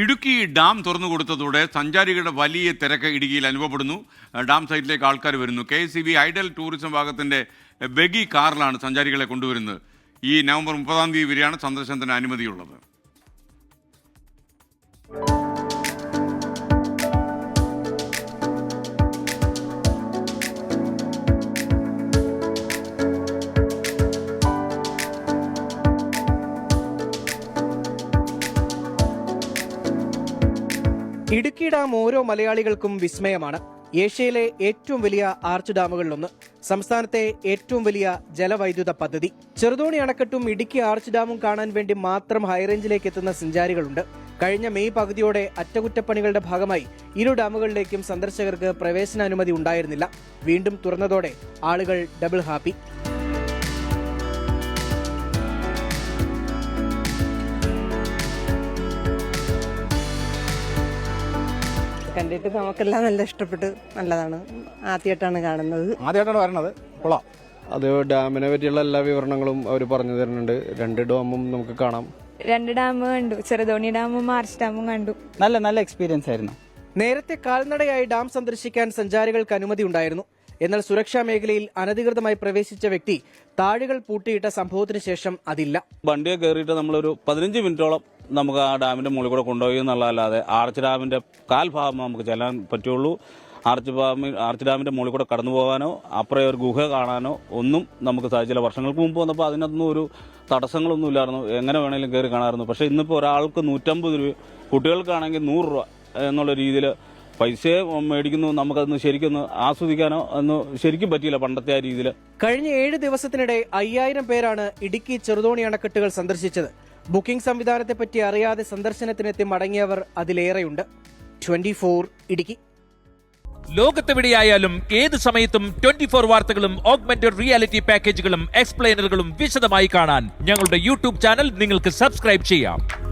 Idukki dam തുറന്നു കൊടുത്തതോടെ സഞ്ചാരികളുടെ വലിയ തിരക്ക് ഇടുക്കിയിൽ അനുഭവപ്പെടുന്നു. ഡാം സൈറ്റിലേക്ക് ആൾക്കാർ വരുന്നു. K C B hydel tourism ഭാഗത്തിന്റെ ബഗി കാറിലാണ് സഞ്ചാരികളെ കൊണ്ടുവരുന്നത്. ഈ നവംബർ മുപ്പതാം തീയതി വരെയാണ് സന്ദർശനത്തിന് അനുമതിയുള്ളത്. ഇടുക്കി ഡാം ഓരോ മലയാളികൾക്കും വിസ്മയമാണ്. ഏഷ്യയിലെ ഏറ്റവും വലിയ ആർച്ച് ഡാമുകളിലൊന്ന് സംസ്ഥാനത്തെ ഏറ്റവും വലിയ ജലവൈദ്യുത പദ്ധതി. ചെറുതോണി അണക്കെട്ടും ഇടുക്കി ആർച്ച് ഡാമും കാണാൻ വേണ്ടി മാത്രം ഹൈറേഞ്ചിലേക്ക് എത്തുന്ന സഞ്ചാരികളുണ്ട്. കഴിഞ്ഞ മെയ് പകുതിയോടെ അറ്റകുറ്റപ്പണികളുടെ ഭാഗമായി ഇരു ഡാമുകളിലേക്കും സന്ദർശകർക്ക് പ്രവേശനാനുമതി ഉണ്ടായിരുന്നില്ല. വീണ്ടും തുറന്നതോടെ ആളുകൾ ഡബിൾ ഹാപ്പി കണ്ടിട്ട് നമുക്കെല്ലാം നല്ല ഇഷ്ടപ്പെട്ട് നല്ലതാണ്. ആദ്യമായിട്ടാണ് കാണുന്നത്. ആദ്യമായിട്ടാണ് വരണത്. കൊള്ളാം. അത് ഡാമിനെ പറ്റിയുള്ള എല്ലാ വിവരണങ്ങളും അവർ പറഞ്ഞു തരുന്നുണ്ട്. രണ്ട് ഡാമും നമുക്ക് കാണാം. രണ്ട് ഡാം കണ്ടു. ചെറുതോണി ഡാമും മാർച്ച് ഡാമും കണ്ടു. നല്ല നല്ല എക്സ്പീരിയൻസ് ആയിരുന്നു. നേരത്തെ കാൽനടയായി ഡാം സന്ദർശിക്കാൻ സഞ്ചാരികൾക്ക് അനുമതി ഉണ്ടായിരുന്നു. എന്നാൽ സുരക്ഷാ മേഖലയിൽ അനധികൃതമായി പ്രവേശിച്ച വ്യക്തി താഴുകൾ പൂട്ടിയിട്ട സംഭവത്തിന് ശേഷം അതില്ല. വണ്ടിയെ കയറിയിട്ട് നമ്മളൊരു പതിനഞ്ച് മിനിറ്റോളം നമുക്ക് ആ ഡാമിന്റെ മുകളിൽ കൂടെ കൊണ്ടുപോയി എന്നുള്ളതല്ലാതെ ആർച്ച് ഡാമിന്റെ കാൽഭാഗം നമുക്ക് ചെല്ലാൻ പറ്റുള്ളൂ. ആർച്ച് ഭാമി ആർച്ച് ഡാമിന്റെ മുകളിൽ കൂടെ കടന്നു പോകാനോ അപ്പുറേ ഒരു ഗുഹ കാണാനോ ഒന്നും നമുക്ക് സാധിച്ചില്ല. വർഷങ്ങൾക്ക് മുമ്പ് വന്നപ്പോൾ അതിനൊന്നും ഒരു തടസ്സങ്ങളൊന്നും ഇല്ലായിരുന്നു. എങ്ങനെ വേണമെങ്കിലും കയറി കാണാമായിരുന്നു. പക്ഷേ ഇന്നിപ്പോൾ ഒരാൾക്ക് നൂറ്റമ്പത് രൂപ കുട്ടികൾക്കാണെങ്കിൽ നൂറ് രൂപ എന്നുള്ള രീതിയിൽ പൈസ മേടിക്കുന്നു നമുക്കതൊന്ന് ശരിക്കൊന്ന് ആസ്വദിക്കാനോ ഒന്ന് ശരിക്കും പറ്റിയില്ല പണ്ടത്തെ ആ രീതിയിൽ കഴിഞ്ഞ ഏഴ് ദിവസത്തിനിടെ അയ്യായിരം പേരാണ് ഇടുക്കി ചെറുതോണി അണക്കെട്ടുകൾ സന്ദർശിച്ചത്. ബുക്കിംഗ് സംവിധാനത്തെപ്പറ്റി അറിയാതെ സന്ദർശനത്തിനെത്തി മടങ്ങിയവർ അതിലേറെയുണ്ട്. Twenty four Idukki. ലോകത്തെവിടെയായാലും ഏത് സമയത്തും ട്വന്റി ഫോർ വാർത്തകളും ഓഗ്മെന്റഡ് റിയാലിറ്റി പാക്കേജുകളും എക്സ്പ്ലെയിനറുകളും വിശദമായി കാണാൻ ഞങ്ങളുടെ യൂട്യൂബ് ചാനൽ നിങ്ങൾക്ക് സബ്സ്ക്രൈബ് ചെയ്യാം.